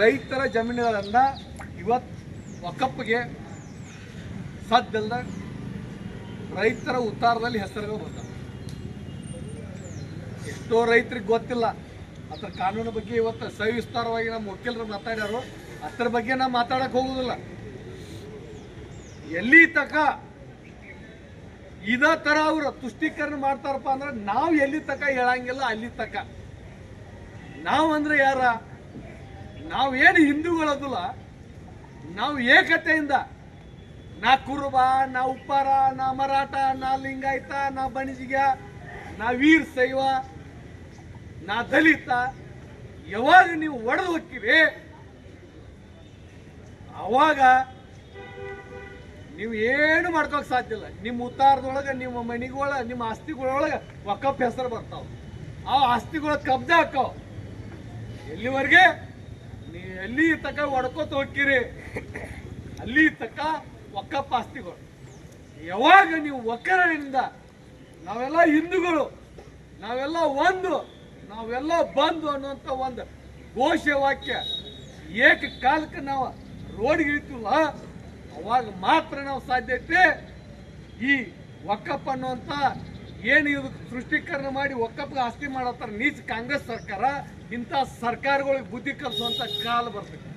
ರೈತರ ಜಮೀನುಗಳನ್ನ ಇವತ್ತು ಒಕ್ಕಪ್ಪಿಗೆ ಸಾಧ್ಯದ ರೈತರ ಉತ್ತಾರದಲ್ಲಿ ಹೆಸರುಗಳು ಬರ್ತಾವೆ. ಎಷ್ಟೋ ರೈತರಿಗೆ ಗೊತ್ತಿಲ್ಲ. ಅದರ ಕಾನೂನು ಬಗ್ಗೆ ಇವತ್ತು ಸವಿಸ್ತಾರವಾಗಿ ನಮ್ಮ ವಕೀಲರು ಮಾತಾಡ್ಯಾರು. ಅದ್ರ ಬಗ್ಗೆ ನಾವು ಮಾತಾಡಕ್ ಹೋಗುದಿಲ್ಲ. ಎಲ್ಲಿ ತಕ ಇದ ತರ ಅವರು ತುಷ್ಟೀಕರಣ ಮಾಡ್ತಾರಪ್ಪ ಅಂದ್ರೆ ನಾವು ಎಲ್ಲಿ ತಕ ಹೇಳಂಗಿಲ್ಲ, ಅಲ್ಲಿ ತಕ. ನಾವು ಅಂದ್ರೆ ಯಾರ? ನಾವು ಏನು ಹಿಂದೂಗಳದಲ್ಲ, ನಾವು ಏಕತೆಯಿಂದ, ನಾ ಕುರುಬ, ನಾ ಉಪ್ಪಾರ, ನಾ ಮರಾಠ, ನಾ ಲಿಂಗಾಯತ, ನಾ ಬಣಿಜಿಗ, ನಾ ವೀರ್ ಶೈವ ನಾ ದಲಿತ, ಯಾವಾಗ ನೀವು ಒಡೆದು ಹೋಗ್ತೀರಿ, ಅವಾಗ ನೀವು ಏನು ಮಾಡ್ಕೋಕ್ ಸಾಧ್ಯ ಇಲ್ಲ. ನಿಮ್ಮ ಉತ್ತಾರದೊಳಗೆ, ನಿಮ್ಮ ಮನಿಗೊಳ ನಿಮ್ಮ ಆಸ್ತಿಗಳೊಳಗೆ ಒಕ್ಕಪ್ಪ ಹೆಸರು ಬರ್ತಾವ. ಆ ಆಸ್ತಿಗಳ ಕಬ್ಜ ಹಾಕಾವ ಎಲ್ಲಿವರೆಗೆ? ನೀವು ಎಲ್ಲಿ ತಕ ಹೊಡ್ಕೋತ ಹೋಗ್ತೀರಿ. ಅಲ್ಲಿ ತಕ ಒಕ್ಕಪ್ಪ ಆಸ್ತಿಗಳು. ಯಾವಾಗ ನೀವು ಒಕ್ಕರಣೆಯಿಂದ ನಾವೆಲ್ಲ ಹಿಂದೂಗಳು, ನಾವೆಲ್ಲ ಒಂದು, ನಾವೆಲ್ಲ ಬಂದು ಅನ್ನುವಂಥ ಒಂದು ಘೋಷ ವಾಕ್ಯ ಏಕ ಕಾಲಕ್ಕೆ ನಾವು ರೋಡ್ಗೆ ಇಳಿತೀವಲ್ಲ, ಅವಾಗ ಮಾತ್ರ ನಾವು ಸಾಧ್ಯತೆ ಈ ಒಕ್ಕಪ್ಪ ಅನ್ನುವಂಥ ಏನು ಇದು ಸೃಷ್ಟೀಕರಣ ಮಾಡಿ ಒಕ್ಕಪ್ಪ ಆಸ್ತಿ ಮಾಡತ್ತಾರ? ನೀಚ ಕಾಂಗ್ರೆಸ್ ಸರ್ಕಾರ, ಇಂಥ ಸರ್ಕಾರಗಳಿಗೆ ಬುದ್ಧಿ ಕಲಿಸುವಂಥ ಕಾಲ ಬರ್ತೈತಿ.